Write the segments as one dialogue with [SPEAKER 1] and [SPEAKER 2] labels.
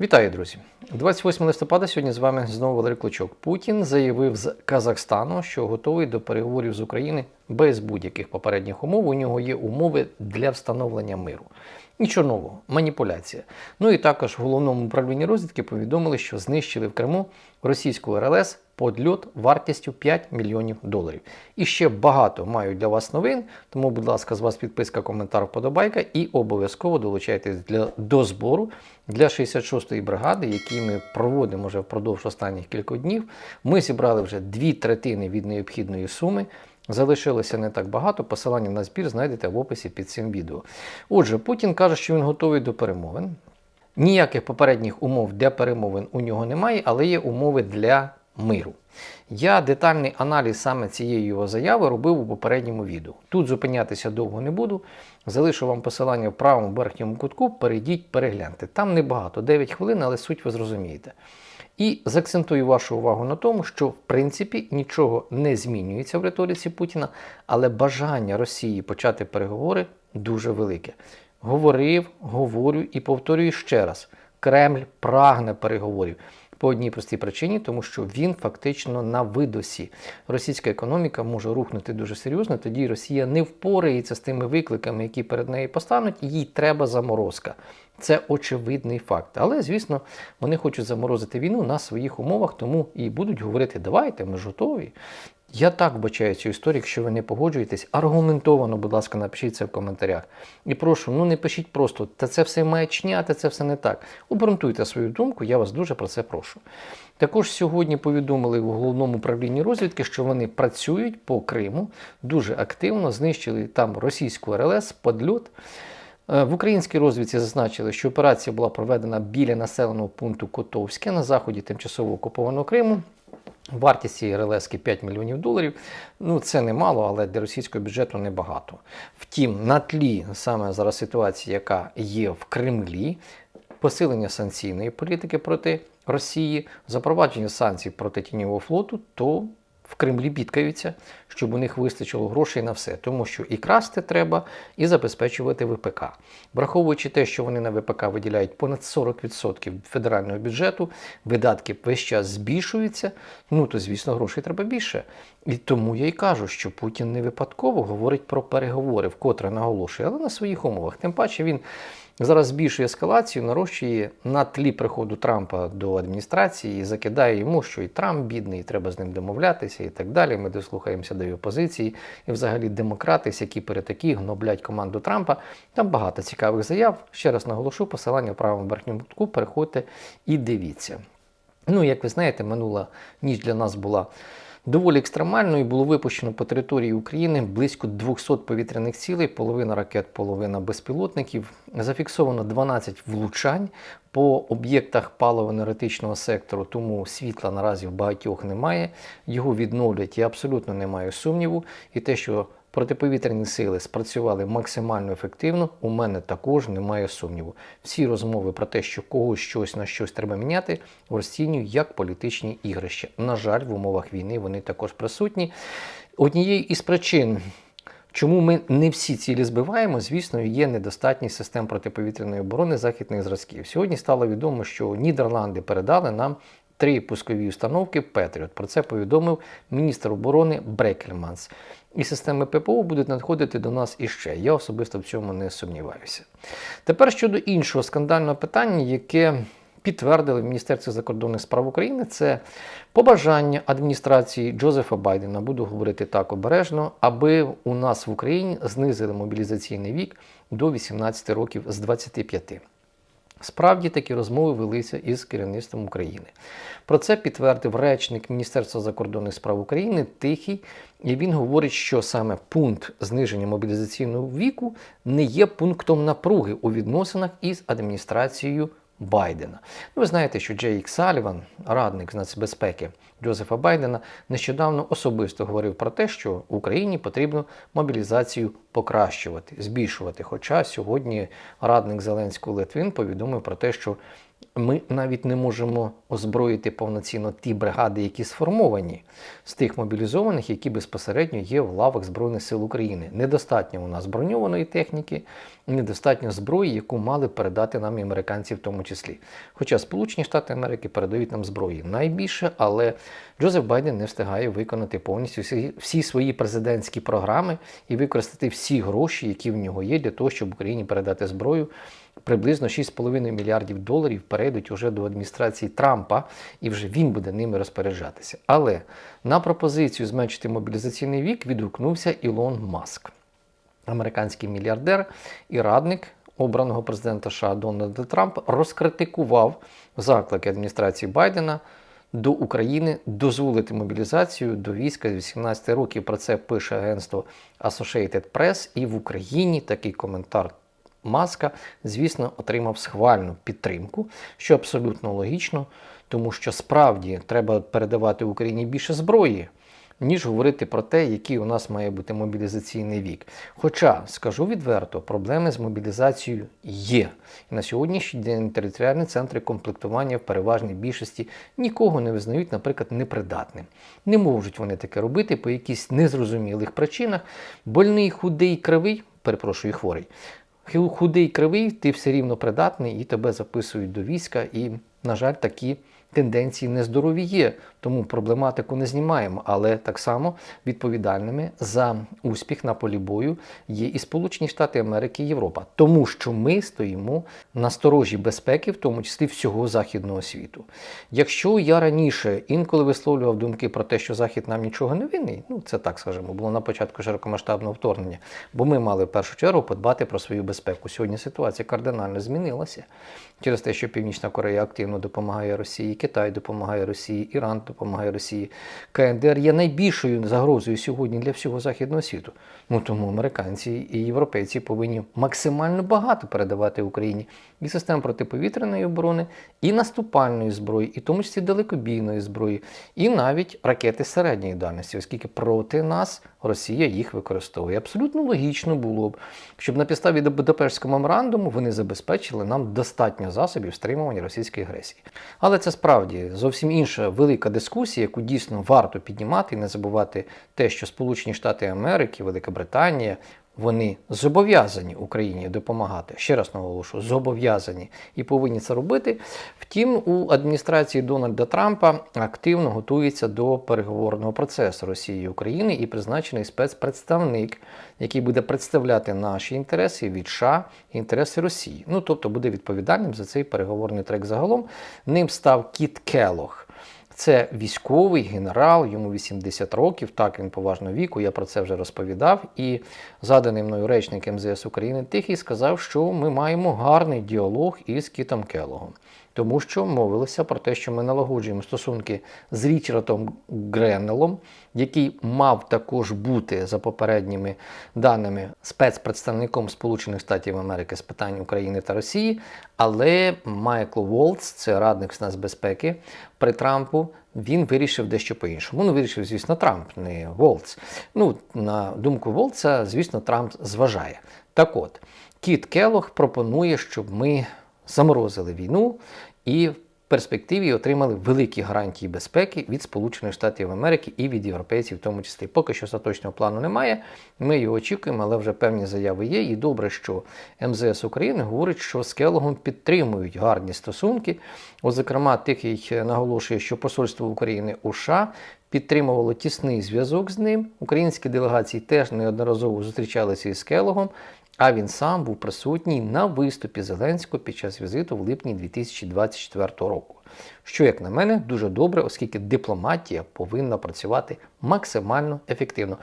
[SPEAKER 1] Вітаю, друзі! 28 листопада сьогодні з вами знову Валерій Клочок. Путін заявив з Казахстану, що готовий до переговорів з України без будь-яких попередніх умов. У нього є умови для встановлення миру. Нічого нового, маніпуляція. Ну і також в головному управлінні розвідки повідомили, що знищили в Криму російську РЛС подльот вартістю 5 мільйонів доларів. І ще багато маю для вас новин. Тому, будь ласка, з вас підписка, коментар, вподобайка і обов'язково долучайтесь для, до збору для 66-ї бригади, які ми проводимо вже впродовж останніх кількох днів. Ми зібрали вже дві третини від необхідної суми. Залишилося не так багато. Посилання на збір знайдете в описі під цим відео. Отже, Путін каже, що він готовий до перемовин. Ніяких попередніх умов для перемовин у нього немає, але є умови для миру. Я детальний аналіз саме цієї його заяви робив у попередньому відео. Тут зупинятися довго не буду. Залишу вам посилання в правому верхньому кутку. Перейдіть, перегляньте. Там небагато, 9 хвилин, але суть ви зрозумієте. І заакцентую вашу увагу на тому, що в принципі нічого не змінюється в риториці Путіна, але бажання Росії почати переговори дуже велике. Говорив, говорю і повторюю ще раз: Кремль прагне переговорів. По одній простій причині, тому що він фактично на видосі. Російська економіка може рухнути дуже серйозно, тоді Росія не впорається з тими викликами, які перед нею постануть, їй треба заморозка. Це очевидний факт. Але, звісно, вони хочуть заморозити війну на своїх умовах, тому і будуть говорити: давайте, ми ж готові. Я так бачаю цю історію, якщо ви не погоджуєтесь, аргументовано, будь ласка, напишіть це в коментарях. І прошу, ну не пишіть просто, та це все маячня, та це все не так. Обґрунтуйте свою думку, я вас дуже про це прошу. Також сьогодні повідомили в головному управлінні розвідки, що вони працюють по Криму дуже активно, знищили там російську РЛС, подльот. Е, В українській розвідці зазначили, що операція була проведена біля населеного пункту Котовське на заході тимчасово окупованого Криму. Вартість цієї релески 5 мільйонів доларів. Ну, це немало, але для російського бюджету небагато. Втім, на тлі саме зараз ситуації, яка є в Кремлі, посилення санкційної політики проти Росії, запровадження санкцій проти тіньового флоту, то в Кремлі бідкаються, щоб у них вистачило грошей на все, тому що і красти треба, і забезпечувати ВПК. Враховуючи те, що вони на ВПК виділяють понад 40% федерального бюджету, видатки весь час збільшуються, ну то звісно грошей треба більше. І тому я й кажу, що Путін не випадково говорить про переговори, вкотре наголошує, але на своїх умовах. Тим паче він. Зараз збільшує ескалацію, нарощує на тлі приходу Трампа до адміністрації і закидає йому, що і Трамп бідний, і треба з ним домовлятися, і так далі. Ми дослухаємося до його позиції. І взагалі демократи, які перетакі гноблять команду Трампа. Там багато цікавих заяв. Ще раз наголошу, посилання в правому верхньому кутку. Переходьте і дивіться. Ну, як ви знаєте, минула ніч для нас була. Доволі екстремально і було випущено по території України близько 200 повітряних цілей, половина ракет, половина безпілотників. Зафіксовано 12 влучань по об'єктах паливо-енергетичного сектору, тому світла наразі в багатьох немає. Його відновлять, я абсолютно не маю сумніву. І те, що протиповітряні сили спрацювали максимально ефективно, у мене також немає сумніву. Всі розмови про те, що когось щось на щось треба міняти, розцінюю як політичні ігрища. На жаль, в умовах війни вони також присутні. Однією із причин. Чому ми не всі цілі збиваємо, звісно, є недостатність систем протиповітряної оборони західних зразків. Сьогодні стало відомо, що Нідерланди передали нам три пускові установки Петріот. Про це повідомив міністр оборони Брекельманс. І системи ППО будуть надходити до нас іще. Я особисто в цьому не сумніваюся. Тепер щодо іншого скандального питання, яке підтвердили в Міністерстві закордонних справ України, це побажання адміністрації Джозефа Байдена, буду говорити так обережно, аби у нас в Україні знизили мобілізаційний вік до 18 років з 25. Справді такі розмови велися із керівництвом України. Про це підтвердив речник Міністерства закордонних справ України Тихий, і він говорить, що саме пункт зниження мобілізаційного віку не є пунктом напруги у відносинах із адміністрацією Байдена. Ну, ви знаєте, що Джейк Саліван, радник з нацбезпеки Джозефа Байдена, нещодавно особисто говорив про те, що Україні потрібно мобілізацію покращувати, збільшувати. Хоча сьогодні радник Зеленського Литвин повідомив про те, що Ми навіть не можемо озброїти повноцінно ті бригади, які сформовані з тих мобілізованих, які безпосередньо є в лавах Збройних сил України. Недостатньо у нас броньованої техніки, недостатньо зброї, яку мали передати нам і американці в тому числі. Хоча Сполучені Штати Америки передають нам зброї найбільше, але Джозеф Байден не встигає виконати повністю всі, всі свої президентські програми і використати всі гроші, які в нього є, для того, щоб Україні передати зброю. Приблизно 6,5 мільярдів доларів перейдуть уже до адміністрації Трампа, і вже він буде ними розпоряджатися. Але на пропозицію зменшити мобілізаційний вік відгукнувся Ілон Маск, американський мільярдер і радник обраного президента США Дональда Трампа, розкритикував заклики адміністрації Байдена до України дозволити мобілізацію до війська з 18 років. Про це пише агентство Associated Press, і в Україні такий коментар. Маска, звісно, отримав схвальну підтримку, що абсолютно логічно, тому що справді треба передавати Україні більше зброї, ніж говорити про те, який у нас має бути мобілізаційний вік. Хоча, скажу відверто, проблеми з мобілізацією є. І на сьогоднішній день територіальні центри комплектування в переважній більшості нікого не визнають, наприклад, непридатним. Не можуть вони таке робити по якихось незрозумілих причинах. Больний, худий, кривий, перепрошую, хворий. Худий кривий, ти все рівно придатний і тебе записують до війська. І, на жаль, такі тенденції нездорові є. Тому проблематику не знімаємо. Але так само відповідальними за успіх на полі бою є і Сполучені Штати Америки і Європа, тому що ми стоїмо на сторожі безпеки, в тому числі всього західного світу. Якщо я раніше інколи висловлював думки про те, що Захід нам нічого не винний, ну це так скажемо, було на початку широкомасштабного вторгнення, бо ми мали в першу чергу подбати про свою безпеку. Сьогодні ситуація кардинально змінилася через те, що Північна Корея активно допомагає Росії, Китай допомагає Росії, Іран допомагає Росії. КНДР є найбільшою загрозою сьогодні для всього західного світу. Ну тому американці і європейці повинні максимально багато передавати Україні і систем протиповітряної оборони, і наступальної зброї, і в тому числі далекобійної зброї, і навіть ракети середньої дальності, оскільки проти нас Росія їх використовує. Абсолютно логічно було б, щоб на підставі Будапештського меморандуму вони забезпечили нам достатньо засобів стримування російської агресії. Але це справді зовсім інша велика дискусія, яку дійсно варто піднімати і не забувати те, що Сполучені Штати Америки, Велика Британія. Вони зобов'язані Україні допомагати. Ще раз наголошую, зобов'язані і повинні це робити. Втім, у адміністрації Дональда Трампа активно готується до переговорного процесу Росії і України і призначений спецпредставник, який буде представляти наші інтереси від США і інтереси Росії. Ну тобто буде відповідальним за цей переговорний трек загалом. Ним став Кіт Келох. Це військовий генерал, йому 80 років, так він поважно віку, я про це вже розповідав. І заданий мною речник МЗС України Тихий сказав, що ми маємо гарний діалог із Кітом Келогом. Тому що мовилося про те, що ми налагоджуємо стосунки з Річардом Греннелом, який мав також бути за попередніми даними спецпредставником Сполучених Штатів Америки з питань України та Росії. Але Майкл Волц, це радник з нацбезпеки при Трампу, він вирішив дещо по-іншому. Ну, вирішив, звісно, Трамп, не Волц. Ну, на думку Волца, звісно, Трамп зважає. Так от, Кіт Келох пропонує, щоб ми заморозили війну і в перспективі отримали великі гарантії безпеки від Сполучених Штатів Америки і від європейців, в тому числі. Поки що остаточного плану немає. Ми його очікуємо, але вже певні заяви є. І добре, що МЗС України говорить, що з Келогом підтримують гарні стосунки. От, зокрема, тихий наголошує, що посольство України у США підтримувало тісний зв'язок з ним. Українські делегації теж неодноразово зустрічалися із Келогом. А він сам був присутній на виступі Зеленського під час візиту в липні 2024 року. Що, як на мене, дуже добре, оскільки дипломатія повинна працювати максимально ефективно.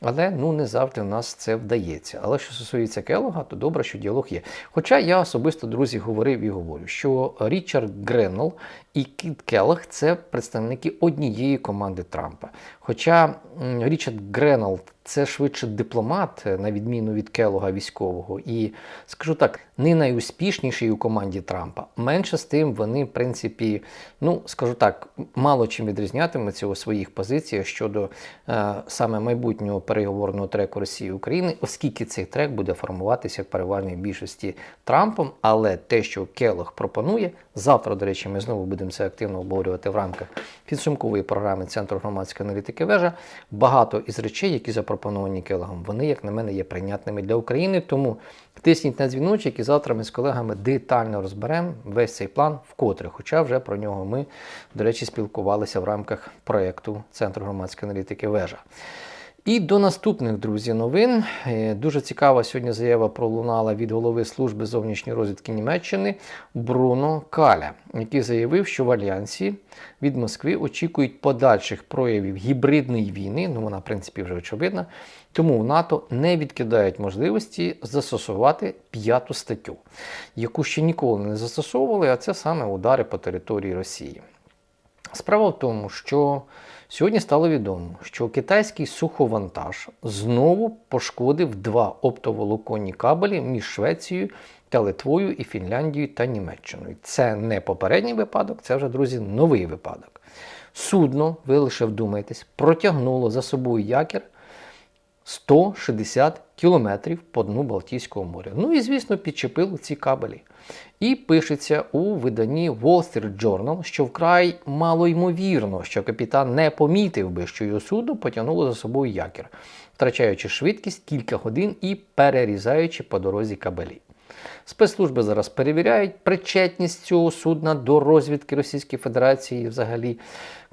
[SPEAKER 1] Але ну не завжди в нас це вдається. Але що стосується Келога, то добре, що діалог є. Хоча я особисто, друзі, говорив і говорю, що Річард Греннел і Кіт Келлог – це представники однієї команди Трампа. Хоча Річард Греннел це швидше дипломат, на відміну від Келога військового, і скажу так, не найуспішніший у команді Трампа. Менше з тим, вони, в принципі, ну скажу так, мало чим відрізнятимуться у своїх позиціях щодо е, саме майбутнього переговорного треку Росії України, оскільки цей трек буде формуватися в переважній більшості Трампом. Але те, що Келох пропонує, завтра, до речі, ми знову будемо це активно обговорювати в рамках підсумкової програми Центру громадської аналітики вежа. Багато із речей, які запропоновані Келогом, вони, як на мене, є прийнятними для України. Тому тисніть на дзвіночок і завтра ми з колегами детально розберемо весь цей план вкотре. Хоча вже про нього ми, до речі, спілкувалися в рамках проєкту Центру громадської аналітики вежа. І до наступних друзі новин. Е, Дуже цікава сьогодні заява пролунала від голови служби зовнішньої розвідки Німеччини Бруно Каля, який заявив, що в альянсі від Москви очікують подальших проявів гібридної війни. Ну вона, в принципі, вже очевидна. Тому в НАТО не відкидають можливості застосувати п'яту статтю, яку ще ніколи не застосовували, а це саме удари по території Росії. Справа в тому, що сьогодні стало відомо, що китайський суховантаж знову пошкодив два оптоволоконні кабелі між Швецією та Литвою і Фінляндією та Німеччиною. Це не попередній випадок, це вже, друзі, новий випадок. Судно, ви лише вдумайтесь, протягнуло за собою якір 160 кілометрів по дну Балтійського моря. Ну і, звісно, підчепило ці кабелі. І пишеться у виданні Wall Street Journal, що вкрай мало ймовірно, що капітан не помітив би, що його судно потягнуло за собою якір, втрачаючи швидкість кілька годин і перерізаючи по дорозі кабелі. Спецслужби зараз перевіряють причетність цього судна до розвідки Російської Федерації, взагалі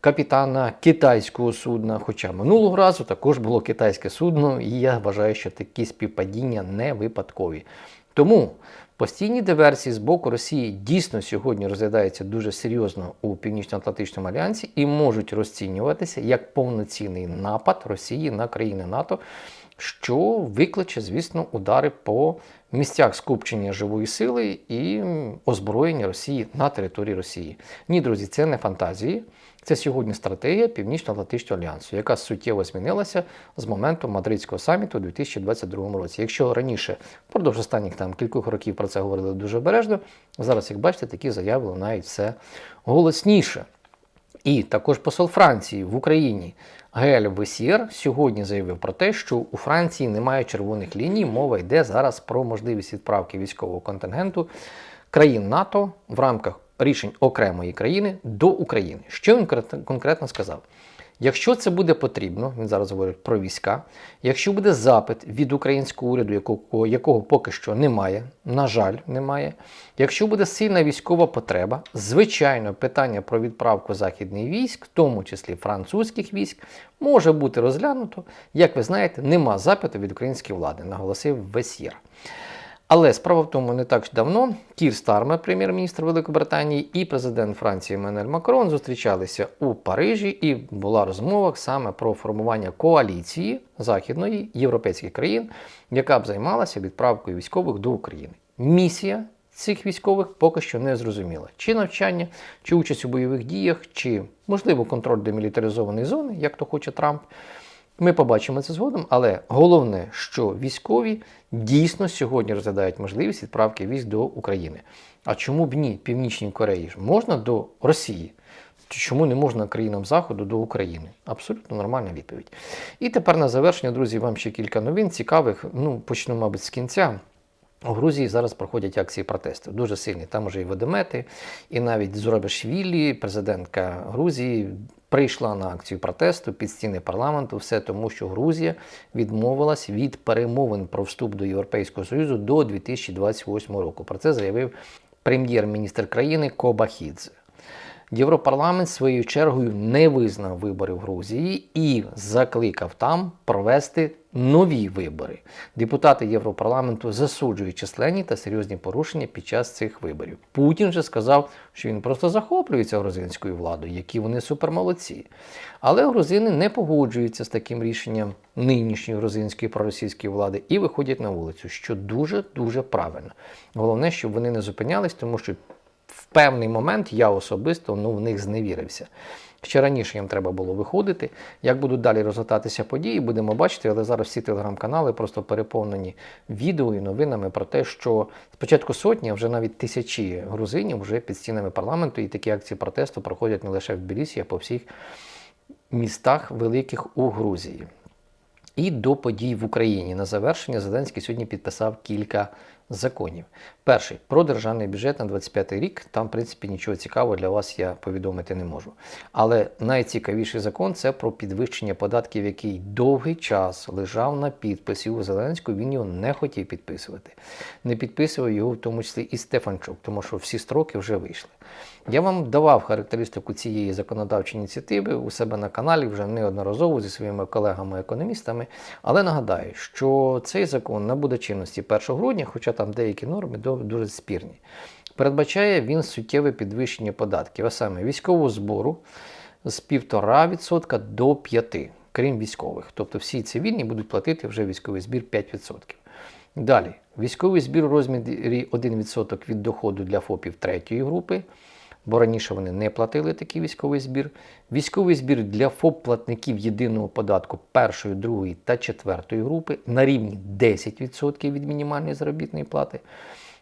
[SPEAKER 1] капітана китайського судна. Хоча минулого разу також було китайське судно, і я вважаю, що такі співпадіння не випадкові. Тому постійні диверсії з боку Росії дійсно сьогодні розглядаються дуже серйозно у Північно-Атлантичному альянсі і можуть розцінюватися як повноцінний напад Росії на країни НАТО, що викличе, звісно, удари по місцях скупчення живої сили і озброєння Росії на території Росії. Ні, друзі, це не фантазії. Це сьогодні стратегія Північно-Атлантичного альянсу, яка суттєво змінилася з моменту мадридського саміту у 2022 році. Якщо раніше, впродовж останніх там кількох років про це говорили дуже обережно, зараз, як бачите, такі заяви лунають все голосніше. І також посол Франції в Україні Гель Весір сьогодні заявив про те, що у Франції немає червоних ліній. Мова йде зараз про можливість відправки військового контингенту країн НАТО в рамках рішень окремої країни до України. Що він конкретно сказав? Якщо це буде потрібно, він зараз говорить про війська. Якщо буде запит від українського уряду, якого, якого поки що немає, на жаль, немає. Якщо буде сильна військова потреба, звичайно, питання про відправку західних військ, в тому числі французьких військ, може бути розглянуто. Як ви знаєте, нема запиту від української влади, наголосив Весір. Але справа в тому, не так давно Кір Стармер, прем'єр-міністр Великобританії, і президент Франції Менель Макрон зустрічалися у Парижі, і була розмова саме про формування коаліції західної європейських країн, яка б займалася відправкою військових до України. Місія цих військових поки що не зрозуміла. Чи навчання, чи участь у бойових діях, чи можливо контроль демілітаризованої зони, як то хоче Трамп. Ми побачимо це згодом, але головне, що військові дійсно сьогодні розглядають можливість відправки військ до України. А чому б ні? Північній Кореї ж можна до Росії? Чому не можна країнам Заходу до України? Абсолютно нормальна відповідь. І тепер на завершення, друзі, вам ще кілька новин цікавих. Ну, почну, мабуть, з кінця. У Грузії зараз проходять акції протесту. Дуже сильні. Там уже і водомети, і навіть Зурабашвілі, президентка Грузії, прийшла на акцію протесту під стіни парламенту. Все тому, що Грузія відмовилась від перемовин про вступ до Європейського Союзу до 2028 року. Про це заявив прем'єр-міністр країни Кобахідзе. Європарламент своєю чергою не визнав вибори в Грузії і закликав там провести нові вибори. Депутати Європарламенту засуджують численні та серйозні порушення під час цих виборів. Путін же сказав, що він просто захоплюється грузинською владою, які вони супермолодці. Але грузини не погоджуються з таким рішенням нинішньої грузинської проросійської влади і виходять на вулицю, що дуже дуже правильно. Головне, щоб вони не зупинялись, тому що в певний момент я особисто ну, в них зневірився. Ще раніше їм треба було виходити. Як будуть далі розгортатися події, будемо бачити, але зараз всі телеграм-канали просто переповнені відео і новинами про те, що спочатку сотні, а вже навіть тисячі грузинів вже під стінами парламенту, і такі акції протесту проходять не лише в Білісі, а по всіх містах великих у Грузії. І до подій в Україні на завершення Зеленський сьогодні підписав кілька законів. Перший про державний бюджет на 25 рік. Там, в принципі, нічого цікавого для вас я повідомити не можу. Але найцікавіший закон це про підвищення податків, який довгий час лежав на підписі у Зеленського. Він його не хотів підписувати. Не підписував його, в тому числі і Стефанчук, тому що всі строки вже вийшли. Я вам давав характеристику цієї законодавчої ініціативи у себе на каналі вже неодноразово зі своїми колегами-економістами. Але нагадаю, що цей закон набуде чинності 1 грудня, хоча там деякі норми дуже спірні. Передбачає він суттєве підвищення податків, а саме військового збору з 1,5% до 5%, крім військових. Тобто всі цивільні будуть платити вже військовий збір 5%. Далі, військовий збір у розмірі 1% від доходу для ФОПів третьої групи, бо раніше вони не платили такий військовий збір. Військовий збір для ФОП-платників єдиного податку першої, другої та четвертої групи на рівні 10% від мінімальної заробітної плати.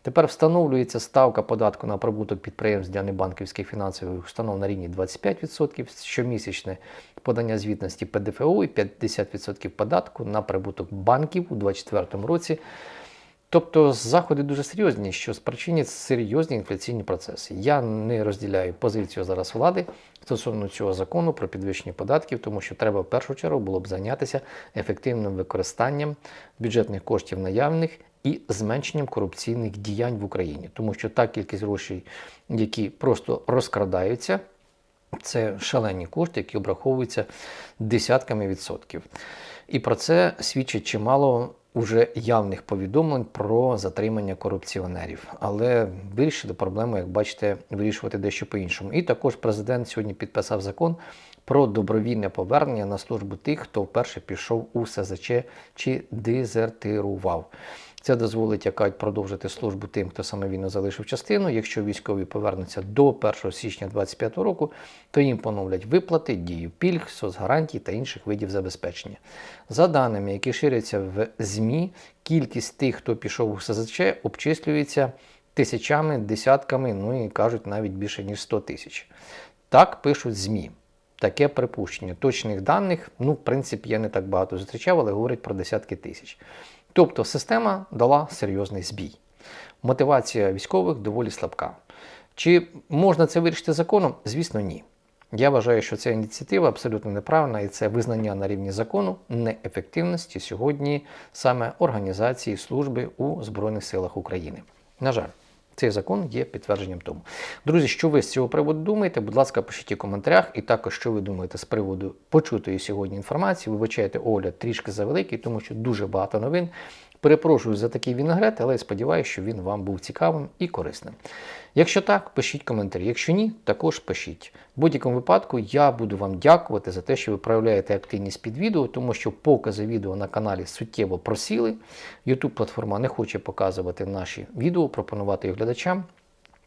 [SPEAKER 1] Тепер встановлюється ставка податку на прибуток підприємств для небанківських фінансових установ на рівні 25%, щомісячне подання звітності ПДФО і 50% податку на прибуток банків у 2024 році. Тобто заходи дуже серйозні, що спричинять серйозні інфляційні процеси. Я не розділяю позицію зараз влади стосовно цього закону про підвищення податків, тому що треба в першу чергу було б зайнятися ефективним використанням бюджетних коштів наявних і зменшенням корупційних діянь в Україні, тому що та кількість грошей, які просто розкрадаються, це шалені кошти, які обраховуються десятками відсотків. І про це свідчить чимало уже явних повідомлень про затримання корупціонерів. Але більше до проблеми, як бачите, вирішувати дещо по-іншому. І також президент сьогодні підписав закон про добровільне повернення на службу тих, хто вперше пішов у СЗЧ чи дезертирував. Це дозволить як кажуть, продовжити службу тим, хто самовільно залишив частину. Якщо військові повернуться до 1 січня 2025 року, то їм поновлять виплати, дію пільг, соцгарантій та інших видів забезпечення. За даними, які ширяться в ЗМІ, кількість тих, хто пішов у СЗЧ, обчислюється тисячами, десятками, ну і кажуть навіть більше ніж 100 тисяч. Так пишуть ЗМІ. Таке припущення. Точних даних, ну, в принципі, я не так багато зустрічав, але говорять про десятки тисяч. Тобто система дала серйозний збій. Мотивація військових доволі слабка. Чи можна це вирішити законом? Звісно, ні. Я вважаю, що ця ініціатива абсолютно неправильна і це визнання на рівні закону неефективності сьогодні саме організації служби у Збройних силах України. На жаль. Цей закон є підтвердженням тому. Друзі, що ви з цього приводу думаєте? Будь ласка, пишіть у коментарях. І також, що ви думаєте з приводу почутої сьогодні інформації. Вибачайте огляд трішки завеликий, тому що дуже багато новин. Перепрошую за такий вінегрет, але сподіваюся, що він вам був цікавим і корисним. Якщо так, пишіть коментарі. Якщо ні, також пишіть. В будь-якому випадку я буду вам дякувати за те, що ви проявляєте активність під відео, тому що покази відео на каналі суттєво просіли. YouTube платформа не хоче показувати наші відео, пропонувати їх глядачам.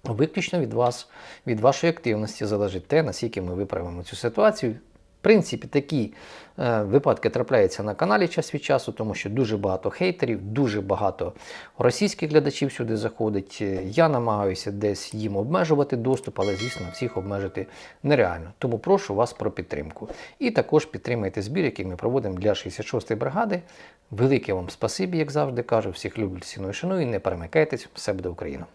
[SPEAKER 1] Виключно від вас, від вашої активності залежить те, наскільки ми виправимо цю ситуацію. В принципі, такі е, випадки трапляються на каналі час від часу, тому що дуже багато хейтерів, дуже багато російських глядачів сюди заходить. Е, Я намагаюся десь їм обмежувати доступ, але, звісно, всіх обмежити нереально. Тому прошу вас про підтримку. І також підтримайте збір, який ми проводимо для 66-ї бригади. Велике вам спасибі, як завжди кажу. Всіх люблю, ціную, шаную. Не перемикайтесь, все буде Україна.